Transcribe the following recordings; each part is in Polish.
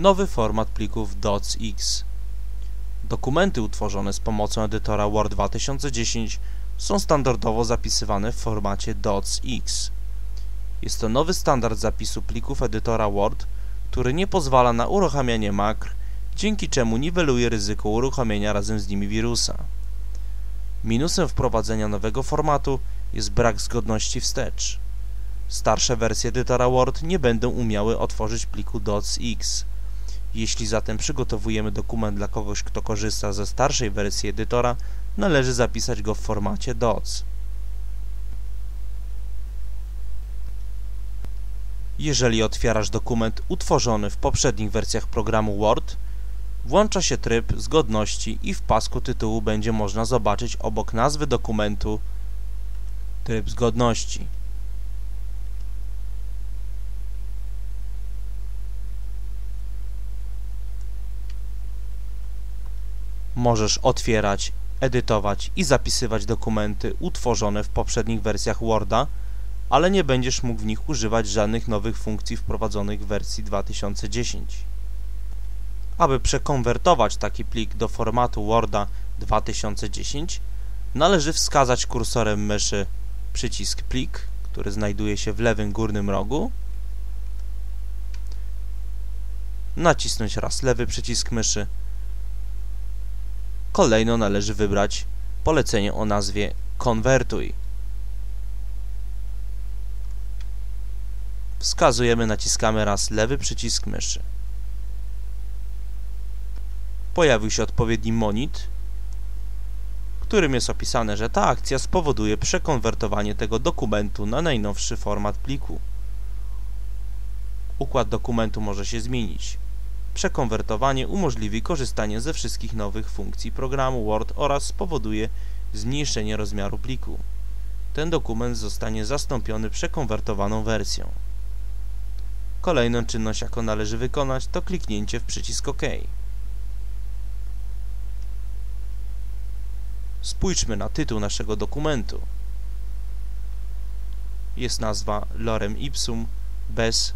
Nowy format plików docx. Dokumenty utworzone z pomocą edytora Word 2010 są standardowo zapisywane w formacie docx. Jest to nowy standard zapisu plików edytora Word, który nie pozwala na uruchamianie makr, dzięki czemu niweluje ryzyko uruchomienia razem z nimi wirusa. Minusem wprowadzenia nowego formatu jest brak zgodności wstecz. Starsze wersje edytora Word nie będą umiały otworzyć pliku docx. Jeśli zatem przygotowujemy dokument dla kogoś, kto korzysta ze starszej wersji edytora, należy zapisać go w formacie doc. Jeżeli otwierasz dokument utworzony w poprzednich wersjach programu Word, włącza się tryb zgodności i w pasku tytułu będzie można zobaczyć obok nazwy dokumentu tryb zgodności. Możesz otwierać, edytować i zapisywać dokumenty utworzone w poprzednich wersjach Worda, ale nie będziesz mógł w nich używać żadnych nowych funkcji wprowadzonych w wersji 2010. Aby przekonwertować taki plik do formatu Worda 2010, należy wskazać kursorem myszy przycisk plik, który znajduje się w lewym górnym rogu, nacisnąć raz lewy przycisk myszy Kolejno należy wybrać polecenie o nazwie Konwertuj. Wskazujemy, naciskamy raz lewy przycisk myszy. Pojawił się odpowiedni monit, w którym jest opisane, że ta akcja spowoduje przekonwertowanie tego dokumentu na najnowszy format pliku. Układ dokumentu może się zmienić. Przekonwertowanie umożliwi korzystanie ze wszystkich nowych funkcji programu Word oraz spowoduje zmniejszenie rozmiaru pliku. Ten dokument zostanie zastąpiony przekonwertowaną wersją. Kolejną czynność, jaką należy wykonać, to kliknięcie w przycisk OK. Spójrzmy na tytuł naszego dokumentu. Jest nazwa Lorem Ipsum bez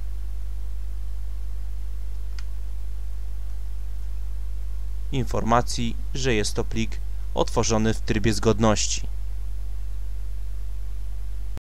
informacji, że jest to plik otworzony w trybie zgodności.